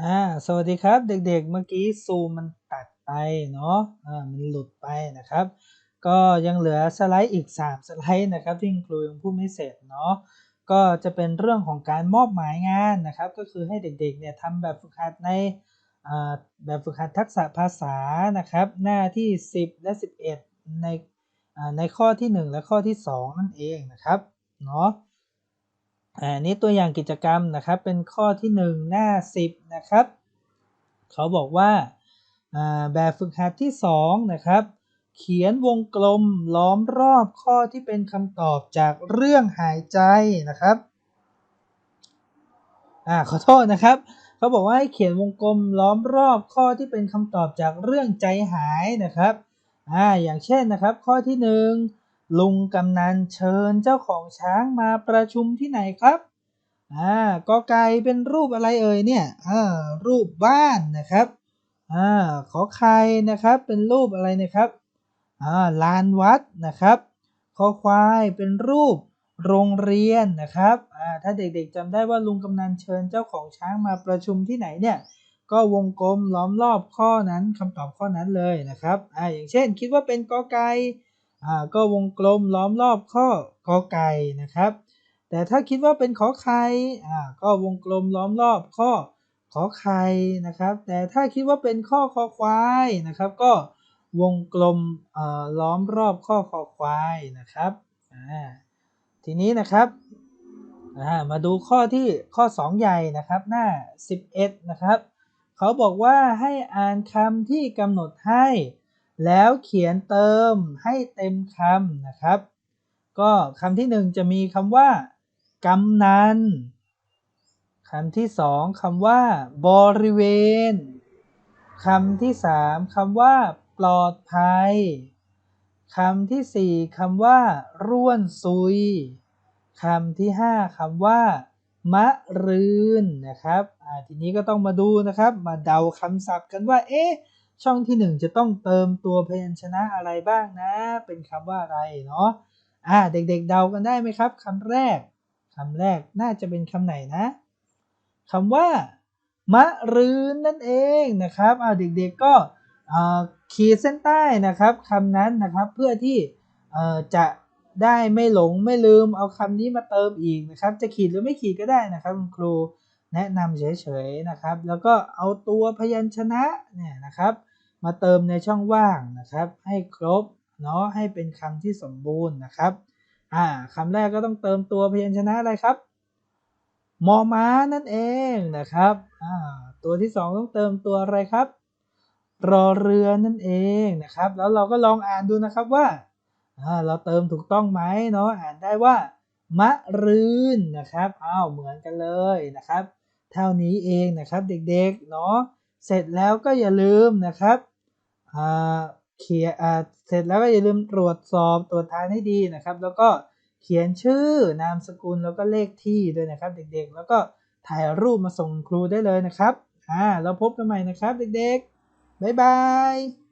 อ่าสวัสดีครับเด็กๆ เมื่อกี้ซูมมันตัดไปเนาะอ่ามันหลุดไปนะครับ ก็ยังเหลือสไลด์อีก 3 สไลด์นะครับที่ครูยังพูดไม่เสร็จเนาะก็จะเป็นเรื่องของการมอบหมายงานนะครับ ก็คือให้เด็กๆเนี่ยทำแบบฝึกหัดในแบบฝึกหัดทักษะภาษานะครับ หน้าที่ 10 และ 11 ในอ่าในข้อที่ 1 และข้อที่ 2 นั่นเองนะครับเนาะ อันนี้ตัวอย่างกิจกรรมนะครับ เป็นข้อที่ 1 หน้า 10 นะครับ เขาบอกว่าแบบฝึกหัดที่ 2 นะครับ เขียนวงกลมล้อมรอบข้อที่เป็นคำตอบจากเรื่องหายใจนะครับอ่าขอโทษนะครับ เขาบอกว่าให้เขียนวงกลมล้อมรอบข้อที่เป็นคำตอบจากเรื่องใจหายนะครับอ่าอย่างเช่นนะครับ ข้อที่ 1 ลุงกำนันเชิญเจ้าของช้างมาประชุมที่ไหนครับอ่ากอไก่เป็นรูปอะไรเอ่ยเนี่ยอ่ารูปบ้านนะครับอ่าขอไข่นะครับเป็นรูปอะไรนะครับอ่าลานวัดนะครับขอควายเป็นรูปโรงเรียนนะครับอ่าถ้าเด็กๆจำได้ว่าลุงกำนันเชิญเจ้าของช้างมาประชุมที่ไหนเนี่ยก็วงกลมล้อมรอบข้อนั้นคำตอบข้อนั้นเลยนะครับอ่าอย่างเช่น คิดว่าเป็นกอไก่ ก็วงกลมล้อมรอบข้อกอไก่นะครับ แต่ถ้าคิดว่าเป็นขอไข่อ่าก็วงกลมล้อมรอบข้อขอไข่นะครับ แต่ถ้าคิดว่าเป็นข้อคอควายนะครับ ก็วงกลมล้อมรอบข้อคอควายนะครับทีนี้นะครับมาดูข้อที่ข้อ 2 ใหญ่นะครับหน้า 11 นะครับ เขาบอกว่าให้อ่านคำที่กำหนดให้ แล้วเขียนเติมให้เต็มคำนะครับ ก็คำที่หนึ่งจะมีคำว่ากำนันคำที่สองคำว่า บริเวณคำที่สามคำว่า ปลอดภัยคำที่สี่คำว่า ร่วนซุยคำที่ห้าคำว่ามะรืนนะครับทีนี้ก็ต้องมาดูนะครับ มาเดาคำศัพท์กันว่า เอ๊ะ ช่องที่ 1 จะต้องเติมตัวพยัญชนะอะไรบ้างนะ เป็นคำว่าอะไรเนาะอ่าเด็กๆเดากันได้ไหมครับคำแรกคำแรกน่าจะเป็นคำไหนนะคำว่ามะรืนนั่นเองนะครับอ่าเด็กๆก็ขีดเส้นใต้นะครับคำนั้นนะครับเพื่อที่จะได้ไม่หลงไม่ลืมเอาคำนี้มาเติมอีกนะครับ จะขีดหรือไม่ขีดก็ได้นะครับคุณครูแนะนำเฉยๆนะครับ แล้วก็เอาตัวพยัญชนะเนี่ยนะครับ มาเติมในช่องว่างนะครับ ให้ครบเนาะให้เป็นคำที่สมบูรณ์นะครับอ่าคำแรกก็ต้องเติมตัวพยัญชนะอะไรครับมอม้านั่นเองนะครับอ่าตัวที่สองต้องเติมตัวอะไรครับ รอเรือนั่นเองนะครับ แล้วเราก็ลองอ่านดูนะครับว่าอ่าเราเติมถูกต้องไหมเนาะอ่านได้ว่ามะรืนนะครับอ้าวเหมือนกันเลยนะครับ เท่านี้เองนะครับเด็กๆเนาะเสร็จแล้วก็อย่าลืมนะครับ เขียนเสร็จแล้วก็อย่าลืมตรวจสอบตรวจทานให้ดีนะครับ แล้วก็เขียนชื่อนามสกุลแล้วก็เลขที่ด้วยนะครับเด็กๆ แล้วก็ถ่ายรูปมาส่งครูได้เลยนะครับอ่าเราพบกันใหม่นะครับเด็กๆบ๊ายบาย